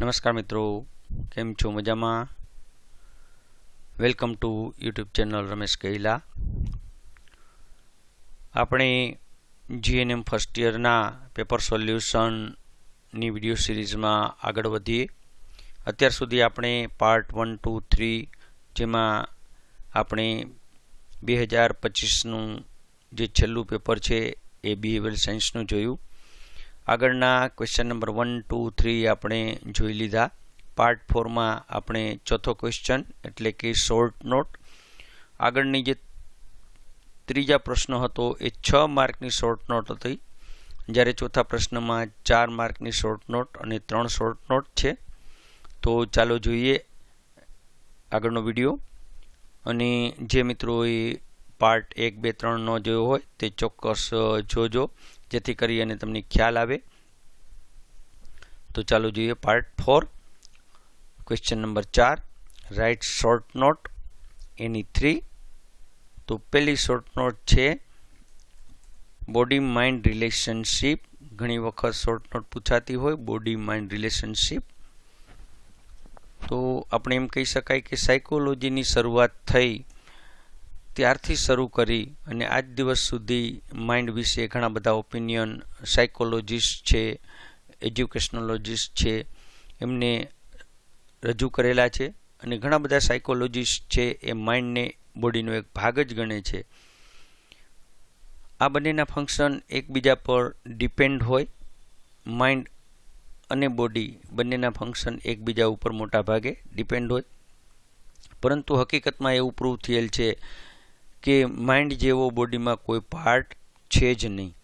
નમસ્કાર મિત્રો, કેમ છો મજામાં? Welcome to YouTube channel Ramesh Kaila. આપણે જીએનએમ ફર્સ્ટ યરના પેપર સોલ્યુશનની વીડિયો સિરીઝમાં આગળ વધીએ. અત્યાર સુધી આપણે પાર્ટ વન ટુ થ્રી જેમાં આપણે બે હજાર પચીસનું જે છેલ્લું પેપર છે એ બિહેવિયર સાયન્સનું જોયું. આગળના question number one two three આપણે જોઈ લીધા. પાર્ટ ફોરમાં આપણે ચોથો ક્વેશ્ચન એટલે કે શોર્ટ નોટ આગળની જે ત્રીજા પ્રશ્ન હતો, એ છ માર્કની શોર્ટ નોટ હતી. જ્યારે ચોથા પ્રશ્નમાં ચાર માર્કની શોર્ટ નોટ અને ત્રણ શોર્ટ નોટ છે. તો ચાલો જોઈએ આગળનો વીડિયો અને જે મિત્રોએ પાર્ટ એક, બે, ત્રણ ન જોયો હોય, તે ચોક્કસ જોજો. જેથી કરી અને તમને ખ્યાલ આવે. તો ચાલો જોઈએ પાર્ટ ફોર ક્વેશ્ચન નંબર ચાર. Write short note any three તો પહેલી શોર્ટ નોટ છે બોડી માઇન્ડ રિલેશનશીપ ઘણી વખત શોર્ટ નોટ પૂછાતી હોય બોડી માઇન્ડ રિલેશનશીપ તો આપણે એમ કહી શકાય કે સાયકોલોજીની શરૂઆત થઈ ત્યારથી શરૂ કરી અને આજ દિવસ સુધી માઇન્ડ વિશે ઘણા બધા ઓપિનિયન સાયકોલોજીસ્ટ છે એજ્યુકેશનોલોજીસ્ટ છે, એમને રજૂ કરેલા છે અને ઘણા બધા સાયકોલોજીસ્ટ છે એ માઇન્ડને બોડીનો એક ભાગ જ ગણે છે. આ બંનેના ફંક્શન એકબીજા પર ડિપેન્ડ હોય માઇન્ડ અને બોડી બંનેના ફંક્શન એકબીજા ઉપર મોટા ભાગે ડિપેન્ડ હોય. પરંતુ હકીકતમાં એવું પ્રૂવ થયેલ છે કે માઇન્ડ જેવો બોડીમાં કોઈ પાર્ટ છે જ નહીં.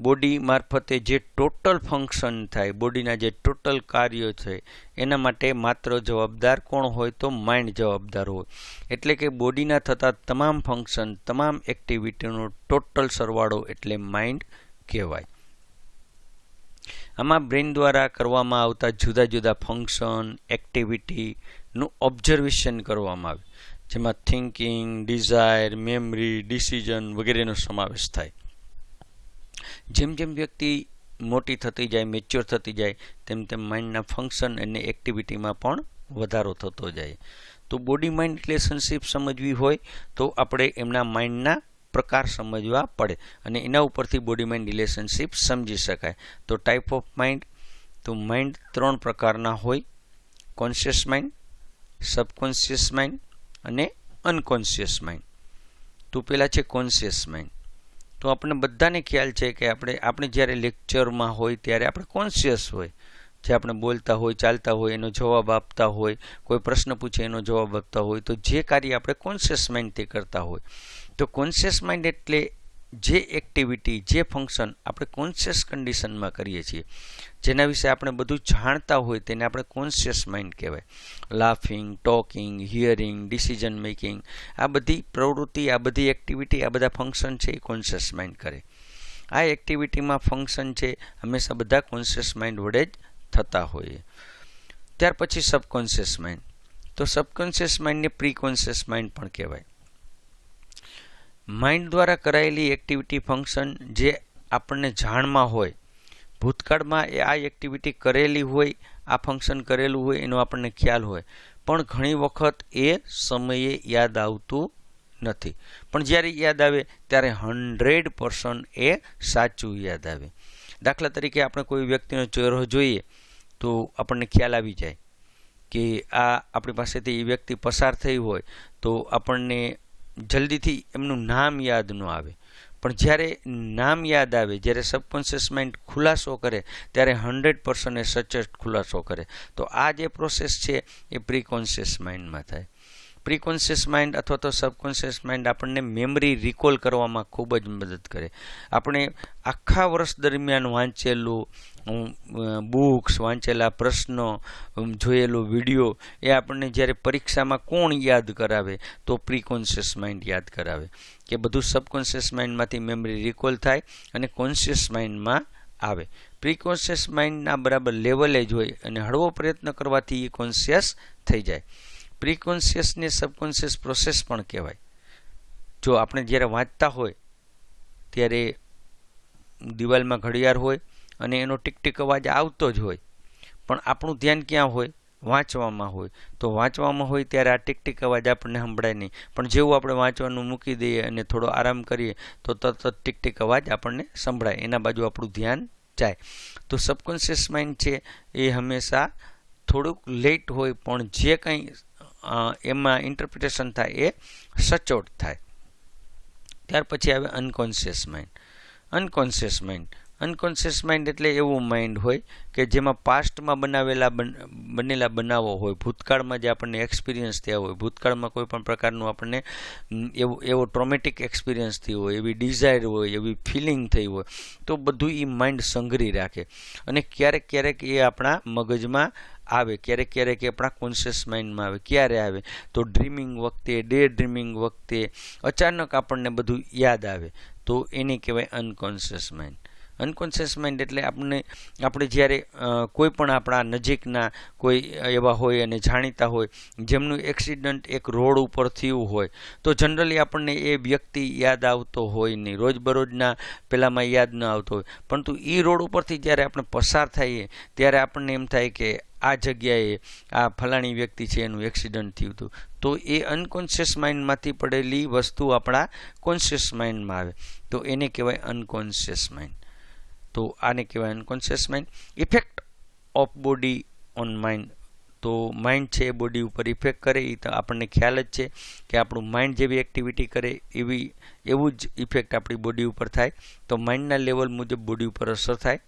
બોડી મારફતે જે ટોટલ ફંક્શન થાય બોડીના જે ટોટલ કાર્યો છે, એના માટે માત્ર જવાબદાર કોણ હોય તો માઇન્ડ જવાબદાર હોય. એટલે કે બોડીના થતા તમામ ફંક્શન તમામ એક્ટિવિટીનો ટોટલ સરવાળો એટલે માઇન્ડ કહેવાય. આમાં બ્રેન દ્વારા કરવામાં આવતા જુદા જુદા ફંક્શન એક્ટિવિટીનું ઓબ્ઝર્વેશન કરવામાં આવે. જેમાં થિંકિંગ ડિઝાયર મેમરી ડિસિઝન વગેરેનો સમાવેશ થાય. જેમ જેમ વ્યક્તિ મોટી થતી જાય મેચ્યોર થતી જાય, તેમ તેમ માઇન્ડના ફંક્શન અને એક્ટિવિટીમાં પણ વધારો થતો જાય. તો બોડી માઇન્ડ રિલેશનશીપ સમજવી હોય, તો આપણે એમના માઇન્ડના પ્રકાર સમજવા પડે અને એના ઉપરથી બોડી માઇન્ડ રિલેશનશીપ સમજી શકાય. તો ટાઈપ ઓફ માઇન્ડ તો માઇન્ડ ત્રણ પ્રકારના હોય. કોન્શિયસ માઇન્ડ સબકોન્શિયસ માઇન્ડ અને અનકોન્શિયસ માઇન્ડ તો પહેલાં છે કોન્શિયસ માઇન્ડ તો આપણને બધાને ખ્યાલ છે કે આપણે આપણે જ્યારે લેક્ચરમાં હોય ત્યારે આપણે કોન્શિયસ હોય. જે આપણે બોલતા હોય, ચાલતા હોય, એનો જવાબ આપતા હોય, કોઈ પ્રશ્ન પૂછે, એનો જવાબ આપતા હોય, તો જે કાર્ય આપણે કોન્શિયસ માઇન્ડથી કરતા હોય. તો કોન્શિયસ માઇન્ડ એટલે જે એક્ટિવિટી જે ફંક્શન આપણે કોન્શિયસ કન્ડિશનમાં કરીએ છીએ, જેના વિશે આપણે બધું જાણતા હોય તેને આપણે કોન્શિયસ માઇન્ડ કહેવાય. Laughing talking hearing decision making આ બધી પ્રવૃત્તિ, આ બધી એક્ટિવિટી આ બધા ફંક્શન છે એ કોન્શિયસ માઇન્ડ કરે. આ એક્ટિવિટીમાં ફંક્શન છે હંમેશા બધા કોન્શિયસ માઇન્ડ વડે જ થતા હોઈએ ત્યાર પછી સબકોન્શિયસ માઇન્ડ તો સબકોન્શિયસ માઇન્ડને પ્રી કોન્શિયસ માઇન્ડ પણ કહેવાય. માઇન્ડ દ્વારા કરાયેલી એક્ટિવિટી ફંક્શન જે આપણને જાણમાં હોય, ભૂતકાળમાં એ આ એક્ટિવિટી કરેલી હોય, આ ફંક્શન કરેલું હોય એનો આપણને ખ્યાલ હોય. પણ ઘણી વખત એ સમયે યાદ આવતું નથી. પણ જ્યારે યાદ આવે, ત્યારે હંડ્રેડ પર્સન્ટ એ સાચું યાદ આવે. દાખલા તરીકે આપણે કોઈ વ્યક્તિનો ચહેરો જોઈએ, તો આપણને ખ્યાલ આવી જાય કે આ આપણી પાસેથી એ વ્યક્તિ પસાર થઈ હોય, તો આપણને જલ્દીથી એમનું નામ યાદ ન આવે. પણ જ્યારે નામ યાદ આવે, જ્યારે સબકોન્શિયસ માઇન્ડ ખુલાસો કરે, ત્યારે હંડ્રેડ પર્સન્ટ એ સચેસ્ટ ખુલાસો કરે. તો આ જે પ્રોસેસ છે, એ પ્રિકોન્શિયસ માઇન્ડમાં થાય. પ્રીકોન્શિયસ માઇન્ડ અથવા તો સબકોન્શિયસ માઇન્ડ આપણને મેમરી રિકોલ કરવામાં ખૂબ જ મદદ કરે. આપણે આખા વર્ષ દરમિયાન વાંચેલું બુક્સ, વાંચેલા પ્રશ્નો જોયેલો વીડિયો એ આપણને જ્યારે પરીક્ષામાં કોણ યાદ કરાવે તો પ્રિકોન્શિયસ માઇન્ડ યાદ કરાવે. કે બધું સબકોન્શિયસ માઇન્ડમાંથી મેમરી રિકોલ થાય અને કોન્શિયસ માઇન્ડમાં આવે. પ્રિકોન્શિયસ માઇન્ડના બરાબર લેવલે જ હોય અને હળવો પ્રયત્ન કરવાથી એ કોન્શિયસ થઈ જાય. પ્રીકોન્શિયસને સબકોન્શિયસ પ્રોસેસ પણ કહેવાય. જો આપણે જ્યારે વાંચતા હોય, ત્યારે દિવાલમાં ઘડિયાળ હોય અને એનો ટીક ટીક અવાજ આવતો જ હોય, પણ આપણું ધ્યાન ક્યાં હોય? વાંચવામાં હોય. તો વાંચવામાં હોય ત્યારે આ ટીક ટીક અવાજ આપણને સંભળાય નહીં. પણ જેવું આપણે વાંચવાનું મૂકી દઈએ અને થોડો આરામ કરીએ, તો તરત જ ટીક ટીક અવાજ આપણને સંભળાય. એના બાજુ આપણું ધ્યાન જાય. તો સબકોન્શિયસ માઇન્ડ છે એ હંમેશા થોડુંક લેટ હોય, પણ જે કંઈ એમાં ઇન્ટરપ્રિટેશન થાય એ સચોટ થાય. ત્યાર પછી આવે unconscious mind unconscious mind unconscious mind એટલે એવું માઇન્ડ હોય કે જેમાં પાસ્ટમાં બનાવેલા બનેલા બનાવો હોય. ભૂતકાળમાં જે આપણને એક્સપિરિયન્સ થયા હોય, ભૂતકાળમાં કોઈ પણ પ્રકારનું આપણને એવો એવો ટ્રોમેટિક એક્સપિરિયન્સ થયો હોય, એવી ડિઝાયર હોય, એવી ફિલિંગ થઈ હોય, તો બધું એ માઇન્ડ સંઘરી રાખે. અને ક્યારેક ક્યારેક એ આપણા મગજમાં આવે, ક્યારેક ક્યારેક આપણા કોન્શિયસ માઇન્ડમાં આવે. ક્યારે આવે? તો ડ્રીમિંગ વખતે ડે ડ્રીમિંગ વખતે અચાનક આપણને બધું યાદ આવે. તો એને કહેવાય અનકોન્શિયસ માઇન્ડ અનકોન્શિયસ માઇન્ડ એટલે આપણને આપણે જ્યારે કોઈ પણ આપણા નજીકના કોઈ એવા હોય અને જાણીતા હોય, જેમનું એક્સિડન્ટ એક રોડ ઉપર થયું હોય, તો જનરલી આપણને એ વ્યક્તિ યાદ આવતો હોય નહીં. રોજબરોજના પહેલાંમાં યાદ ન આવતો હોય. પરંતુ એ રોડ ઉપરથી જ્યારે આપણે પસાર થઈએ, ત્યારે આપણને એમ થાય કે આ જગ્યાએ આ ફલાણી વ્યક્તિ છે, એનું એક્સિડન્ટ થયું હતું. તો એ અનકોન્શિયસ માઇન્ડમાંથી પડેલી વસ્તુ આપણા કોન્શિયસ માઇન્ડમાં આવે. તો એને કહેવાય અનકોન્શિયસ માઇન્ડ તો આને કહેવાય unconscious mind effect of body on mind તો માઇન્ડ છે એ બોડી ઉપર ઇફેક્ટ કરે એ તો આપણને ખ્યાલ જ છે કે આપણું માઇન્ડ જેવી એક્ટિવિટી કરે એવી, એવું જ ઇફેક્ટ આપણી બોડી ઉપર થાય. તો માઇન્ડના લેવલ મુજબ બોડી ઉપર અસર થાય.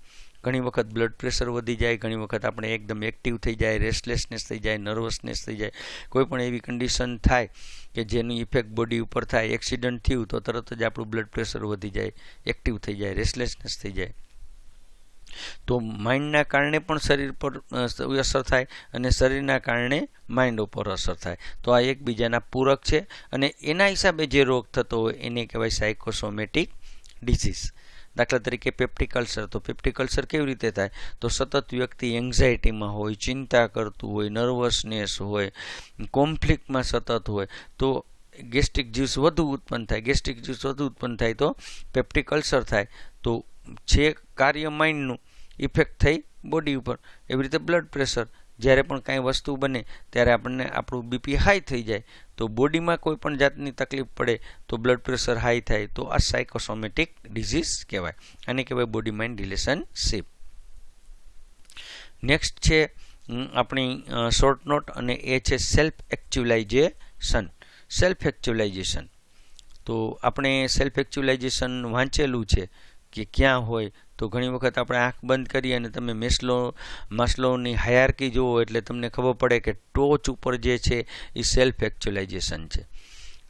ઘણી વખત બ્લડ પ્રેશર વધી જાય, ઘણી વખત આપણે એકદમ એક્ટિવ થઈ જાય રેસ્ટલેસનેસ થઈ જાય નર્વસનેસ થઈ જાય. કોઈ પણ એવી કન્ડિશન થાય કે જેની ઇફેક્ટ બોડી ઉપર થાય એક્સિડન્ટ થયું તો તરત જ આપણું બ્લડ પ્રેશર વધી જાય એક્ટિવ થઈ જાય રેસ્ટલેસનેસ થઈ જાય. તો માઇન્ડના કારણે પણ શરીર પર અસર થાય અને શરીરના કારણે માઇન્ડ ઉપર અસર થાય. તો આ એકબીજાના પૂરક છે અને એના હિસાબે જે રોગ થતો હોય એને કહેવાય સાયકોસોમેટિક ડિસીઝ દાખલા તરીકે પેપ્ટિકલ્સર તો પેપ્ટિકલ્સર કેવી રીતે થાય? તો સતત વ્યક્તિ એન્ઝાયટીમાં હોય, ચિંતા કરતું હોય નર્વસનેસ હોય કોન્ફ્લિક્ટમાં સતત હોય, તો ગેસ્ટ્રિક જ્યુસ વધુ ઉત્પન્ન થાય. ગેસ્ટ્રિક જ્યુસ વધુ ઉત્પન્ન થાય તો પેપ્ટિક અલ્સર થાય. તો જે કાર્ય માઇન્ડનું ઇફેક્ટ થઈ બોડી ઉપર. એવી રીતે બ્લડ પ્રેશર જ્યારે પણ કાંઈ વસ્તુ બને ત્યારે આપણને આપણું બીપી હાઈ થઈ જાય. તો બોડીમાં કોઈ પણ જાતની તકલીફ પડે તો બ્લડ પ્રેશર હાઈ થાય. તો આ સાયકોસોમેટિક ડિઝીઝ કહેવાય. આને કહેવાય બોડી માઇન્ડ રિલેશનશીપ નેક્સ્ટ છે આપણી શોર્ટ નોટ અને એ છે સેલ્ફ એક્ચ્યુલાઇઝેશન સેલ્ફ એક્ચ્યુલાઇઝેશન તો આપણે સેલ્ફ એક્ચ્યુલાઇઝેશન વાંચેલું છે. કે ક્યાં હોય, તો ઘણી વખત આપણે આંખ બંધ કરીએ અને તમે મેસ્લો, માસ્લોની હાયારકી જુઓ એટલે તમને ખબર પડે કે ટોચ ઉપર જે છે એ સેલ્ફ એક્ચ્યુલાઇઝેશન છે.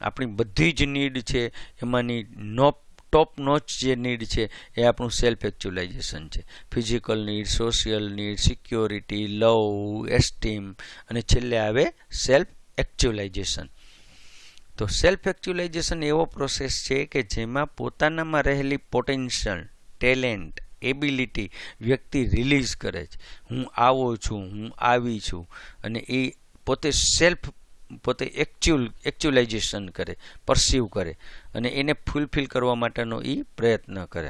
આપણી બધી જ નીડ છે, એમાંની નોપ ટોપ નોચ જે નીડ છે એ આપણું સેલ્ફ એક્ચ્યુલાઇઝેશન છે. Physical need social need security love esteem અને છેલ્લે આવે સેલ્ફ એક્ચ્યુલાઇઝેશન તો સેલ્ફ એક્ચ્યુલાઇઝેશન એવો પ્રોસેસ છે કે જેમાં પોતાનામાં રહેલી પોટેન્શિયલ ટેલેન્ટ એબિલિટી વ્યક્તિ રિલીઝ કરે છે. હું આવો છું, હું આવી છું અને એ પોતે સેલ્ફ પોતે એકચ્યુઅલ એક્ચ્યુલાઇઝેશન કરે પરસીવ કરે અને એને ફૂલફિલ કરવા માટેનો એ પ્રયત્ન કરે.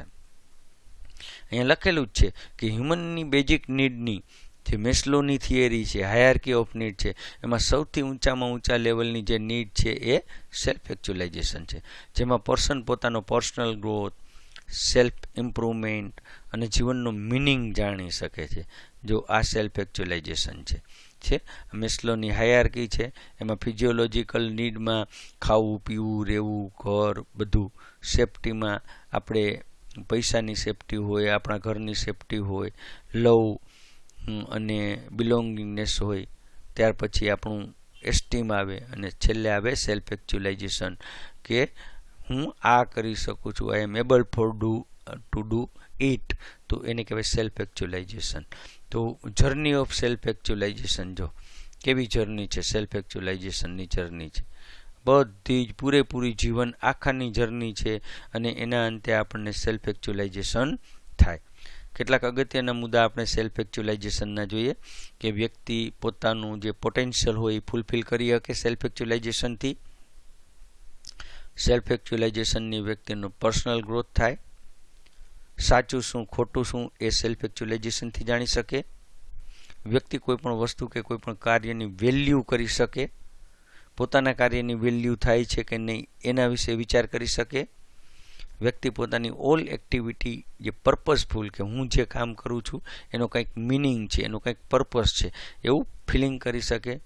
અહીંયા લખેલું જ છે કે હ્યુમનની બેઝિક નીડની જે મેસ્લોની થિયરી છે હાયરકી ઓફ નીડ છે. એમાં સૌથી ઊંચામાં ઊંચા લેવલની જે નીડ છે એ સેલ્ફ એક્ચ્યુલાઇઝેશન છે. જેમાં પર્સન પોતાનો પર્સનલ ગ્રોથ સેલ્ફ ઇમ્પ્રુવમેન્ટ અને જીવનનો મિનિંગ જાણી શકે છે. જો આ સેલ્ફ એક્ચ્યુલાઇઝેશન છે. છે? મેસ્લોની હાયરકી છે. એમાં ફિઝિયોલોજીકલ નીડમાં ખાવું, પીવું, રહેવું, ઘર બધું સેફટીમાં આપણે પૈસાની સેફટી હોય, આપણા ઘરની સેફટી હોય, લવ અને બિલોંગિંગનેસ હોય, ત્યાર પછી આપણું એસ્ટીમ આવે અને છેલ્લે આવે સેલ્ફ એક્ચ્યુલાઇઝેશન કે હું આ કરી શકું છું I am able for do to do it તો એને કહેવાય સેલ્ફ એક્ચ્યુલાઇઝેશન તો જર્ની ઓફ સેલ્ફ એક્ચ્યુલાઇઝેશન જો, કેવી જર્ની છે? સેલ્ફ એક્ચ્યુલાઇઝેશનની જર્ની છે. બધી જ પૂરેપૂરી જીવન આખાની જર્ની છે અને એના અંતે આપણને સેલ્ફ એક્ચ્યુલાઇઝેશન થાય. કેટલાક અગત્યના મુદ્દા આપણે સેલ્ફ એક્ચ્યુલાઇઝેશનના જોઈએ કે વ્યક્તિ પોતાનું જે પોટેન્શિયલ હોય એ ફૂલફિલ કરી શકે સેલ્ફ એક્ચ્યુલાઇઝેશનથી સેલ્ફ એક્ચ્યુલાઇઝેશનની વ્યક્તિનો પર્સનલ ગ્રોથ થાય. સાચું શું, ખોટું શું એ સેલ્ફ એક્ચ્યુલાઇઝેશનથી જાણી શકે. વ્યક્તિ કોઈપણ વસ્તુ કે કોઈ પણ કાર્યની વેલ્યુ કરી શકે. પોતાના કાર્યની વેલ્યુ થાય છે કે નહીં એના વિશે વિચાર કરી શકે. વ્યક્તિ પોતાની ઓલ એક્ટિવિટી જે પર્પઝફુલ કે હું જે કામ કરું છું, એનો કંઈક મિનિંગ છે, એનો કંઈક પર્પઝ છે, એવું ફિલિંગ કરી શકે.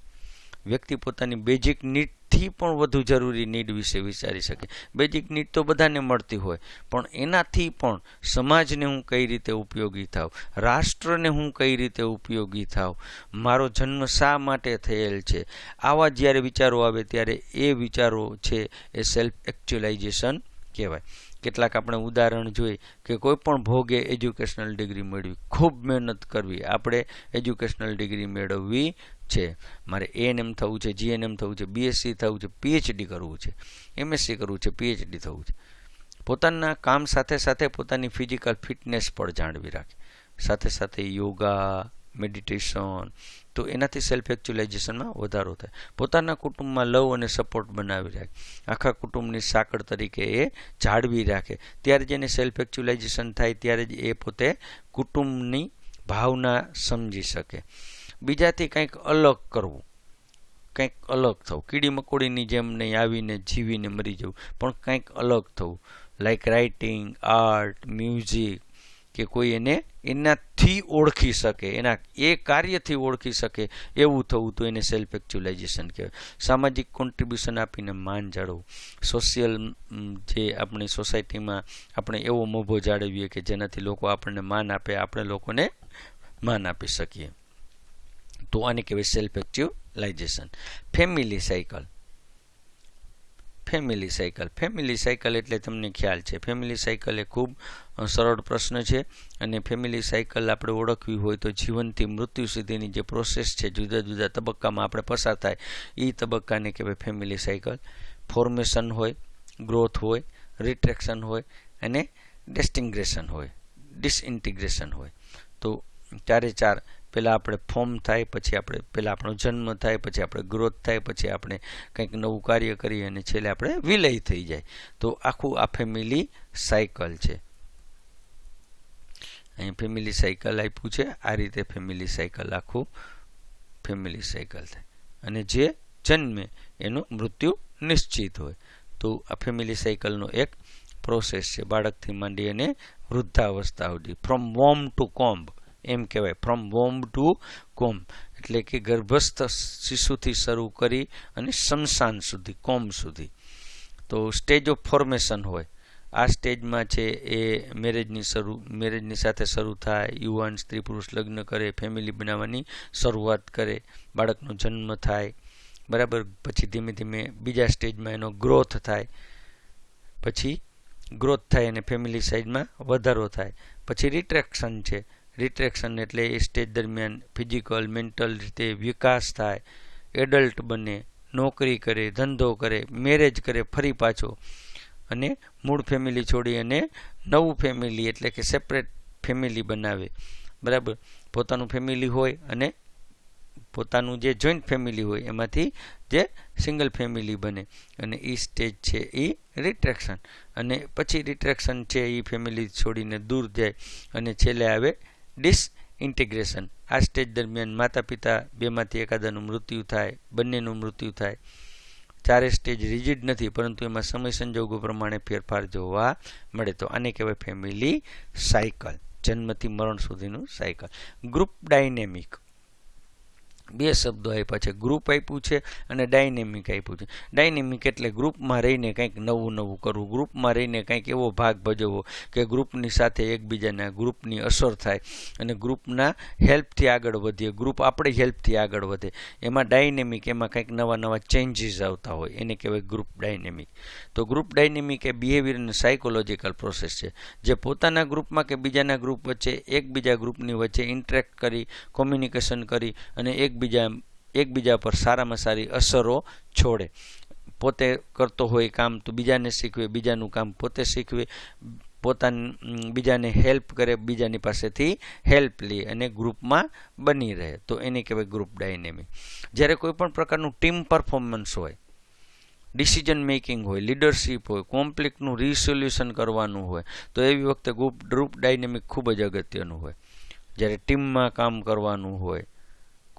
વ્યક્તિ પોતાની બેઝિક નીડથી પણ વધુ જરૂરી નીડ વિશે વિચારી શકે. બેઝિક નીડ તો બધાને મળતી હોય, પણ એનાથી પણ સમાજને હું કઈ રીતે ઉપયોગી થાવ? રાષ્ટ્રને હું કઈ રીતે ઉપયોગી થાવ? મારો જન્મ શા માટે થયેલ છે? આવા જ્યારે વિચારો આવે ત્યારે એ વિચારો છે એ સેલ્ફ એકચ્યુઅલાઇઝેશન કહેવાય. કેટલાક આપણે ઉદાહરણ જોઈ કે કોઈ પણ ભોગે એજ્યુકેશનલ ડિગ્રી મેળવી, ખૂબ મહેનત કરવી, આપણે એજ્યુકેશનલ ડિગ્રી મેળવવી છે. મારે એએનએમ થવું છે જીએનએમ થવું છે બીએસસી થવું છે પીએચડી કરવું છે. એમએસસી કરવું છે પીએચડી થવું છે. પોતાના કામ સાથે સાથે પોતાની ફિઝિકલ ફિટનેસ પણ જાળવી રાખે. સાથે સાથે યોગા મેડિટેશન તો એનાથી સેલ્ફ એકચ્યુલાઇઝેશનમાં વધારો થાય. પોતાના કુટુંબમાં લવ અને સપોર્ટ બનાવી રાખે. આખા કુટુંબની સાંકળ તરીકે એ જાળવી રાખે. ત્યારે જેને સેલ્ફ એકચ્યુલાઇઝેશન થાય, ત્યારે જ એ પોતે કુટુંબની ભાવના સમજી શકે. બીજાથી કંઈક અલગ કરવું. કંઈક અલગ થવું. કીડી મકોડીની જેમ નહીં આવીને જીવીને મરી જવું, પણ કંઈક અલગ થવું. લાઈક રાઇટિંગ આર્ટ મ્યુઝિક કે કોઈ એને એનાથી ઓળખી શકે, એના એ કાર્યથી ઓળખી શકે, એવું થવું તો એને સેલ્ફ એક્ચ્યુલાઇઝેશન કહેવાય. સામાજિક કોન્ટ્રીબ્યુશન આપીને માન જાળવવું સોશિયલ જે આપણી સોસાયટીમાં આપણે એવો મોભો જાળવીએ કે જેનાથી લોકો આપણને માન આપે, આપણે લોકોને માન આપી શકીએ. તો આને કહેવાય self actualisation family cycle family cycle family cycle એટલે તમને ખ્યાલ છે. ફેમિલી સાયકલ એ ખૂબ સરળ પ્રશ્ન છે અને ફેમિલી સાયકલ આપણે ઓળખવી હોય તો જીવનથી મૃત્યુ સુધીની જે પ્રોસેસ છે, જુદા જુદા તબક્કામાં આપણે પસાર થાય એ તબક્કાને કહેવાય ફેમિલી સાયકલ ફોર્મેશન હોય ગ્રોથ હોય રિટ્રેક્શન હોય અને ડેસ્ટિંગ્રેશન હોય ડિસઇન્ટિગ્રેશન હોય. તો ચારે ચાર પહેલાં આપણે ફોર્મ થાય, પછી આપણે પહેલાં આપણો જન્મ થાય, પછી આપણે ગ્રોથ થાય, પછી આપણે કંઈક નવું કાર્ય કરીએ અને છેલ્લે આપણે વિલય થઈ જાય. તો આખું આ ફેમિલી સાયકલ છે. અહીં ફેમિલી સાયકલ આપ્યું છે. આ રીતે ફેમિલી સાયકલ આખું ફેમિલી સાયકલ થાય. અને જે જન્મે એનું મૃત્યુ નિશ્ચિત હોય. તો આ ફેમિલી સાયકલનો એક પ્રોસેસ છે. બાળકથી માંડી અને વૃદ્ધાવસ્થા સુધી. ફ્રોમ વોમ ટુ કોમ્બ એમ કહેવાય. ફ્રોમ વોમ ટુ કોમ એટલે કે ગર્ભસ્થ શિશુથી શરૂ કરી અને શમશાન સુધી કોમ સુધી. તો સ્ટેજ ઓફ ફોર્મેશન હોય. આ સ્ટેજમાં છે એ મેરેજની શરૂ, મેરેજની સાથે શરૂ થાય, યુવાન સ્ત્રી પુરુષ લગ્ન કરે, ફેમિલી બનાવવાની શરૂઆત કરે, બાળકનો જન્મ થાય, બરાબર? પછી ધીમે ધીમે બીજા સ્ટેજમાં એનો ગ્રોથ થાય, પછી ગ્રોથ થાય અને ફેમિલી સાઇઝમાં વધારો થાય. પછી રિટ્રેક્શન છે. રિટ્રેક્શન એટલે એ સ્ટેજ દરમિયાન ફિઝિકલ મેન્ટલ રીતે વિકાસ થાય એડલ્ટ બને, નોકરી કરે, ધંધો કરે મેરેજ કરે, ફરી પાછો અને મૂળ ફેમિલી છોડી અને નવું ફેમિલી એટલે કે સેપરેટ ફેમિલી બનાવે. બરાબર? પોતાનું ફેમિલી હોય અને પોતાનું જે જોઈન્ટ ફેમિલી હોય, એમાંથી જે સિંગલ ફેમિલી બને. અને એ સ્ટેજ છે એ રિટ્રેક્શન અને પછી રિટ્રેક્શન છે એ ફેમિલી છોડીને દૂર જાય અને છેલ્લે આવે ડિસઇન્ટિગ્રેશન આ સ્ટેજ દરમિયાન માતા પિતા બેમાંથી એકાદાનું મૃત્યુ થાય, બંનેનું મૃત્યુ થાય. ચારે સ્ટેજ રિજિડ નથી, પરંતુ એમાં સમય સંજોગો પ્રમાણે ફેરફાર જોવા મળે. તો આને કહેવાય ફેમિલી સાયકલ જન્મથી મરણ સુધીનું સાયકલ ગ્રુપ ડાયનેમિક બે શબ્દો આપ્યા છે. ગ્રુપ આપ્યું છે અને ડાયનેમિક આપ્યું છે. ડાયનેમિક એટલે ગ્રુપમાં રહીને કંઈક નવું નવું કરવું. ગ્રુપમાં રહીને કંઈક એવો ભાગ ભજવવો કે ગ્રુપની સાથે એકબીજાના ગ્રુપની અસર થાય અને ગ્રુપના હેલ્પથી આગળ વધીએ. ગ્રુપ આપણી હેલ્પથી આગળ વધે. એમાં ડાયનેમિક એમાં કંઈક નવા નવા ચેન્જીસ આવતા હોય. એને કહેવાય ગ્રુપ ડાયનેમિક તો ગ્રુપ ડાયનેમિક એ બિહેવિયર અને સાયકોલોજીકલ પ્રોસેસ છે. જે પોતાના ગ્રુપમાં કે બીજાના ગ્રુપ વચ્ચે, એકબીજા ગ્રુપની વચ્ચે ઇન્ટરેક્ટ કરી કોમ્યુનિકેશન કરી અને એક એકબીજા એકબીજા પર સારામાં સારી અસરો છોડે. પોતે કરતો હોય કામ તો બીજાને શીખવે, બીજાનું કામ પોતે શીખવે, પોતાની બીજાને હેલ્પ કરે, બીજાની પાસેથી હેલ્પ લે અને ગ્રુપમાં બની રહે. તો એને કહેવાય ગ્રુપ ડાયનેમિક. જ્યારે કોઈ પણ પ્રકારનું ટીમ પરફોર્મન્સ હોય, ડિસિઝન મેકિંગ હોય, લીડરશીપ હોય કોમ્પ્લિકનું રિસોલ્યુશન કરવાનું હોય, તો એવી વખતે ગ્રુપ ગ્રુપ ડાયનેમિક ખૂબ જ અગત્યનું હોય. જ્યારે ટીમમાં કામ કરવાનું હોય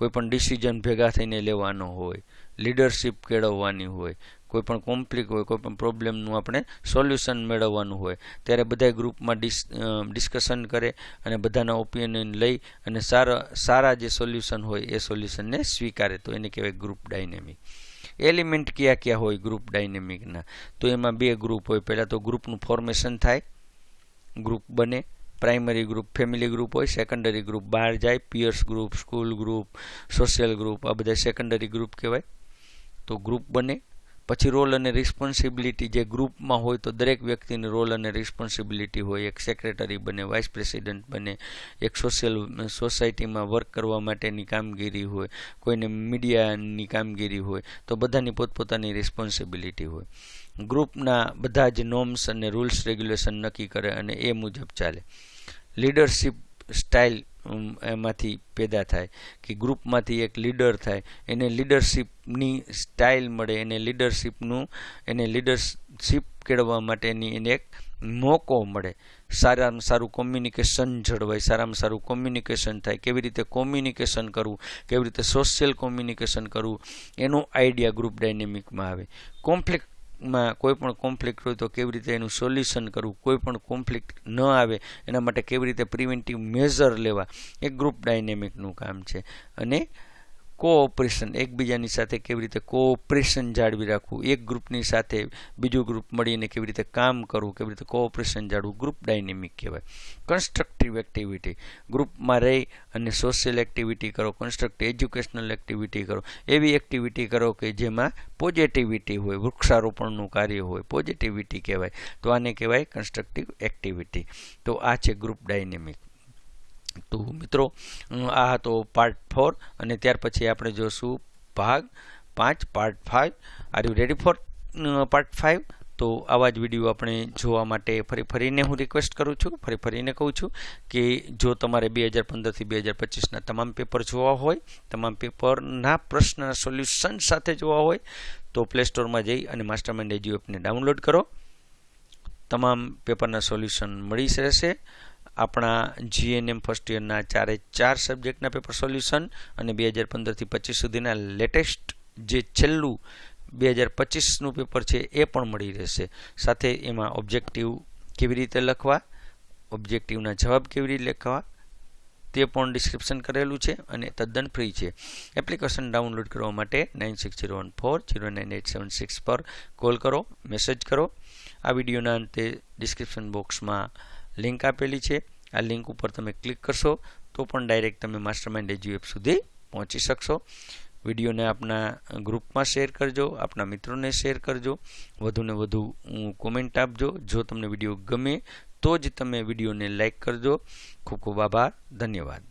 કોઈ પણ ડિસિઝન ભેગા થઈને લેવાનો હોય લીડરશિપ કેળવવાની હોય કોઈ પણ કોમ્પ્લિક હોય કોઈ પણ પ્રોબ્લેમનું આપણે સોલ્યુશન મેળવવાનું હોય, ત્યારે બધા ગ્રુપમાં ડિસ ડિસ્કશન કરે અને બધાના ઓપિનિયન લઈ અને સારા સારા જે સોલ્યુશન હોય એ સોલ્યુશનને સ્વીકારે. તો એને કહેવાય ગ્રુપ ડાયનેમિક એલિમેન્ટ કયા કયા હોય ગ્રુપ ડાયનેમિકના તો એમાં બે ગ્રુપ હોય. પહેલાં તો ગ્રુપનું ફોર્મેશન થાય ગ્રુપ બને પ્રાઇમરી ગ્રુપ, ફેમિલી ગ્રુપ હોય, સેકન્ડરી ગ્રુપ, બહાર જાય, peers group, school group, social group, આ બધા સેકન્ડરી ગ્રુપ કહેવાય. તો ગ્રુપ બને. પછી રોલ અને રિસ્પોન્સિબિલિટી જે ગ્રુપમાં હોય તો દરેક વ્યક્તિની રોલ અને રિસ્પોન્સિબિલિટી હોય. એક સેક્રેટરી બને, વાઇસ પ્રેસિડેન્ટ બને, એક સોશિયલ સોસાયટીમાં વર્ક કરવા માટેની કામગીરી હોય, કોઈને મીડિયાની કામગીરી હોય, તો બધાની પોતપોતાની રિસ્પોન્સિબિલિટી હોય. ગ્રુપના બધા જ નોર્મ્સ અને રૂલ્સ રેગ્યુલેશન નક્કી કરે અને એ મુજબ ચાલે. લીડરશિપ સ્ટાઇલ એમાંથી પેદા થાય કે ગ્રુપમાંથી એક લીડર થાય. એને લીડરશીપની સ્ટાઇલ મળે, એને લીડરશીપનું, એને લીડરશિપ કેળવવા માટેની એને એક મોકો મળે. સારામાં સારું કોમ્યુનિકેશન જળવાય, સારામાં સારું કોમ્યુનિકેશન થાય. કેવી રીતે કોમ્યુનિકેશન કરવું, કેવી રીતે સોશિયલ કોમ્યુનિકેશન કરવું, એનો આઈડિયા ગ્રુપ ડાયનેમિકમાં આવે. કોમ્પ્લેક્સ માં કોઈ પણ કોન્ફ્લિક્ટ હોય તો કેવી રીતે એનું સોલ્યુશન કરવું? કોઈ પણ કોન્ફ્લિક્ટ ન આવે, એના માટે કેવી રીતે પ્રિવેન્ટિવ મેઝર લેવા? એ ગ્રુપ ડાયનેમિકનું કામ છે. અને કોઓપરેશન એકબીજાની સાથે કેવી રીતે કોઓપરેશન જાળવી રાખવું, એક ગ્રુપની સાથે બીજું ગ્રુપ મળીને કેવી રીતે કામ કરવું, કેવી રીતે કોઓપરેશન જાળવું ગ્રુપ ડાયનેમિક કહેવાય. કન્સ્ટ્રક્ટિવ એક્ટિવિટી ગ્રુપમાં રહી અને સોશિયલ એક્ટિવિટી કરો કન્સ્ટ્રક્ટિવ એજ્યુકેશનલ એક્ટિવિટી કરો. એવી એક્ટિવિટી કરો કે જેમાં પોઝિટિવિટી હોય, વૃક્ષારોપણનું કાર્ય હોય પોઝિટિવિટી કહેવાય. તો આને કહેવાય કન્સ્ટ્રક્ટિવ એક્ટિવિટી તો આ છે ગ્રુપ ડાયનેમિક તો મિત્રો આ હતો પાર્ટ ફોર અને ત્યાર પછી આપણે જોશું ભાગ પાંચ part five are you ready for part five તો આવા જ વીડિયો આપણે જોવા માટે ફરી ફરીને હું રિક્વેસ્ટ કરું છું, ફરી ફરીને કહું છું કે જો તમારે બે હજાર પંદરથી બે હજાર પચીસના તમામ પેપર જોવા હોય, તમામ પેપરના પ્રશ્નના સોલ્યુશન સાથે જોવા હોય, તો પ્લે સ્ટોરમાં જઈ અને માસ્ટર માઇન્ડ એજ્યુ એપને ડાઉનલોડ કરો. તમામ પેપરના સોલ્યુશન મળી રહેશે. આપણા જીએનએમ ફર્સ્ટ યરના ચારે ચાર સબ્જેક્ટના પેપર સોલ્યુશન અને બે હજાર પંદરથી પચીસ સુધીના લેટેસ્ટ જે છેલ્લું બે હજાર પચીસનું પેપર છે એ પણ મળી રહેશે. સાથે એમાં ઓબ્જેક્ટિવ કેવી રીતે લખવા ઓબ્જેક્ટિવના જવાબ કેવી રીતે લખવા, તે પણ ડિસ્ક્રિપ્શન કરેલું છે અને તદ્દન ફ્રી છે. એપ્લિકેશન ડાઉનલોડ કરવા માટે nine six zero one four zero nine eight seven six પર કોલ કરો મેસેજ કરો. આ વિડીયોના અંતે ડિસ્ક્રિપ્શન બોક્સમાં લિંક આપેલી છે. આ લિંક ઉપર તમે ક્લિક કરશો તો પણ ડાયરેક્ટ તમે માસ્ટર માઇન્ડ એજ્યુ એપ સુધી પહોંચી શકશો. વિડીયોને આપના ગ્રુપમાં શેર કરજો, આપના મિત્રોને શેર કરજો. વધુને વધુ કોમેન્ટ આપજો. જો તમને વીડિયો ગમે તો જ તમે વિડીયોને લાઇક કરજો. ખૂબ ખૂબ આભાર. ધન્યવાદ.